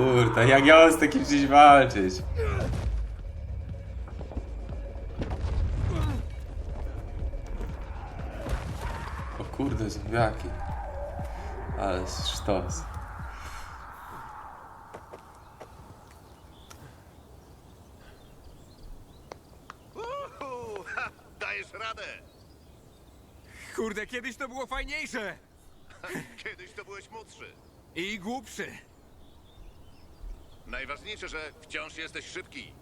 kurde, jak ja mam z takim czymś walczyć? O kurde, zombiaki. Ale sztos. Dajesz radę! Kurde, kiedyś to było fajniejsze! Kiedyś to byłeś młodszy. I głupszy. Najważniejsze, że wciąż jesteś szybki.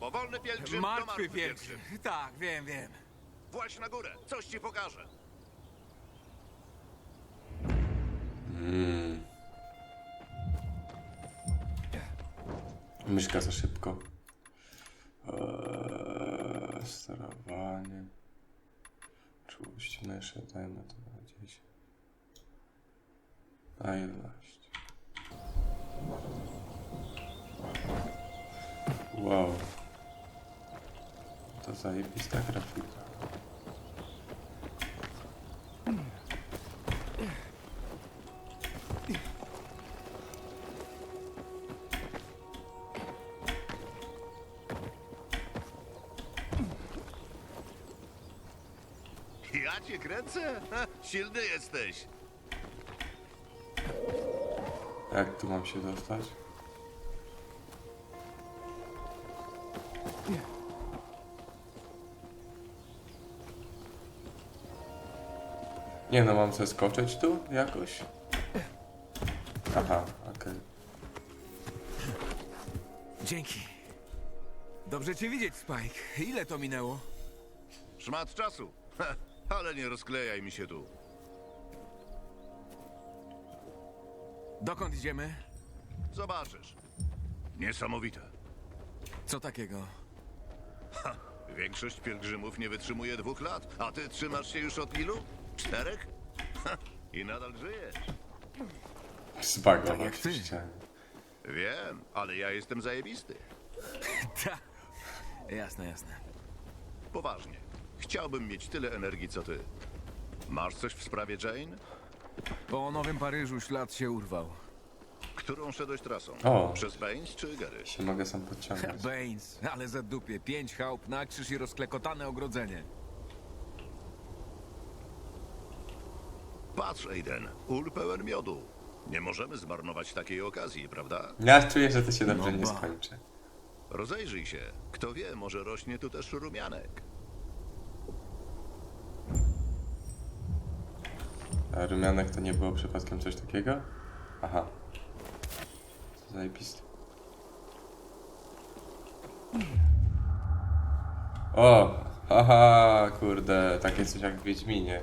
Powolny pielgrzym to Martwy pielgrzym. Tak, wiem, wiem. Właź na górę, coś ci pokażę. Mm. Myszka za szybko. Eee, sterowanie. Czułość myszy, dajmy to na 10. Na 11. Wow. To zajebista grafika. Ja cię kręcę? Ha, silny jesteś. Jak tu mam się dostać? Nie no, mam zeskoczyć tu jakoś? Aha, okej. Dzięki. Dobrze cię widzieć, Spike. Ile to minęło? Szmat czasu. Ha, ale nie rozklejaj mi się tu. Dokąd idziemy? Zobaczysz. Niesamowite. Co takiego? Większość pielgrzymów nie wytrzymuje dwóch lat, a ty trzymasz się już od ilu? Czterech? Ha, I nadal żyjesz. Zbagować Tak jak ty. Wiem, ale ja jestem zajebisty. Ta. Jasne, jasne. Poważnie. Chciałbym mieć tyle energii, co ty. Masz coś w sprawie Jane? Po Nowym Paryżu ślad się urwał. Którą szedłeś trasą? O. Przez Baines czy Gary? Się mogę sam podciągnąć. Baines, ale za dupie. Pięć chałup na krzyż i rozklekotane ogrodzenie. Patrz, Aiden, ul pełen miodu. Nie możemy zmarnować takiej okazji, prawda? Ja czuję, że to się dobrze No nie ba. skończy. Rozejrzyj się. Kto wie, może rośnie tu też rumianek. A rumianek to nie było przypadkiem coś takiego? Aha. Co zajebiste. O! Haha, kurde, takie coś jak w Wiedźminie.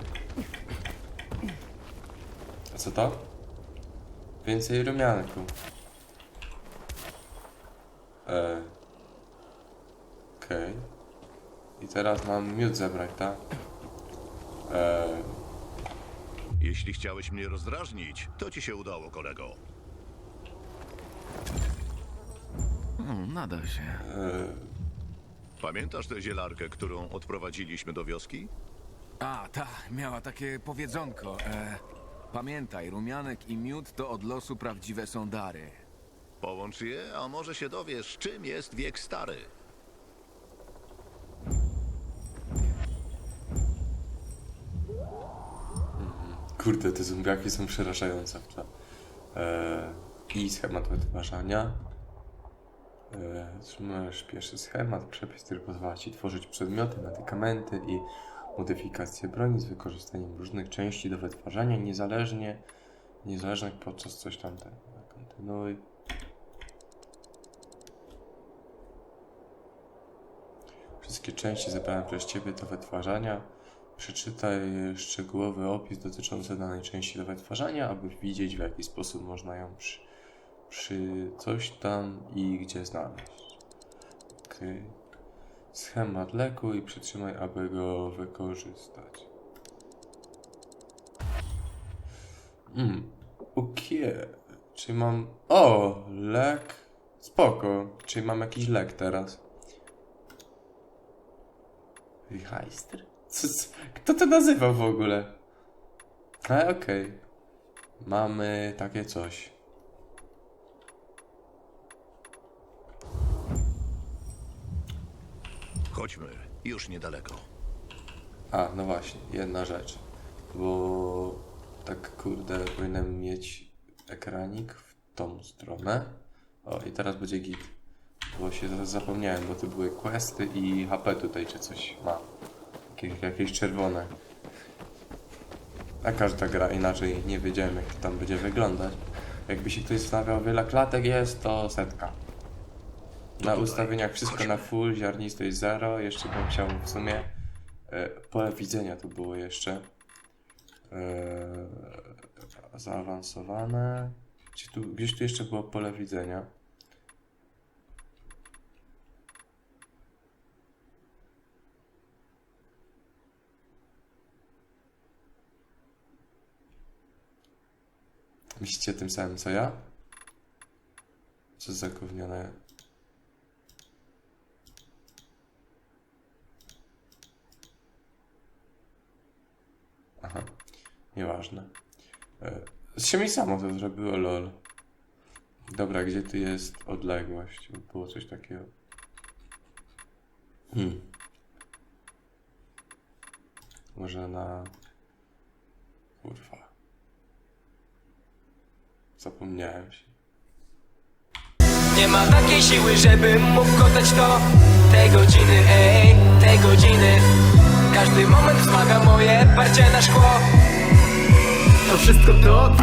Co to? Więcej rumianku. E. Okej. I teraz mam miód zebrać, tak? E. Jeśli chciałeś mnie rozdrażnić, to ci się udało, kolego. Hmm, nada się. e Pamiętasz tę zielarkę, którą odprowadziliśmy do wioski? A, ta, miała takie powiedzonko. E, pamiętaj, rumianek i miód to od losu prawdziwe są dary. Połącz je, a może się dowiesz, czym jest wiek stary. Kurde, te zombiaki są przerażające. E, I schemat wytwarzania. E, Trzymujesz pierwszy schemat, przepis, który pozwala Ci tworzyć przedmioty, medykamenty i modyfikacje broni z wykorzystaniem różnych części do wytwarzania, niezależnie, niezależnych podczas coś tamtego. Kontynuuj. Wszystkie części zebrane przez Ciebie do wytwarzania. Przeczytaj szczegółowy opis dotyczący danej części do wytwarzania, aby widzieć w jaki sposób można ją przy, przy coś tam i gdzie znaleźć. Okay. Schemat leku i przytrzymaj, aby go wykorzystać. Mm, okej. Czyli mam... O, lek. Spoko. Czyli mam jakiś lek teraz. Heister? Co, co, kto to nazywał w ogóle? Ale okej. Mamy takie coś. Chodźmy, już niedaleko. A, no właśnie, jedna rzecz. Bo tak kurde, powinienem mieć ekranik w tą stronę. O, i teraz będzie git. Bo się zaraz zapomniałem, bo to były questy i HP tutaj czy coś ma. Jakieś, jakieś czerwone. A każda gra inaczej, nie wiedziałem jak to tam będzie wyglądać. Jakby się ktoś zastanawiał, wiele klatek jest, to setka. Na ustawieniach wszystko na full, ziarnisto jest 0. Jeszcze bym chciał w sumie e, pole widzenia to było jeszcze. E, zaawansowane. Gdzie tu, gdzieś tu jeszcze było pole widzenia. Myślicie tym samym co ja? Co za Aha, nieważne. E, się mi samo to zrobiło, lol. Dobra, gdzie tu jest odległość? Było coś takiego. Hmm. Może na... Kurwa. Zapomniałem się. Nie ma takiej siły, żebym mógł kochać to Tej godziny, ej, tej godziny Każdy moment wzmaga moje parcie na szkło. To wszystko to,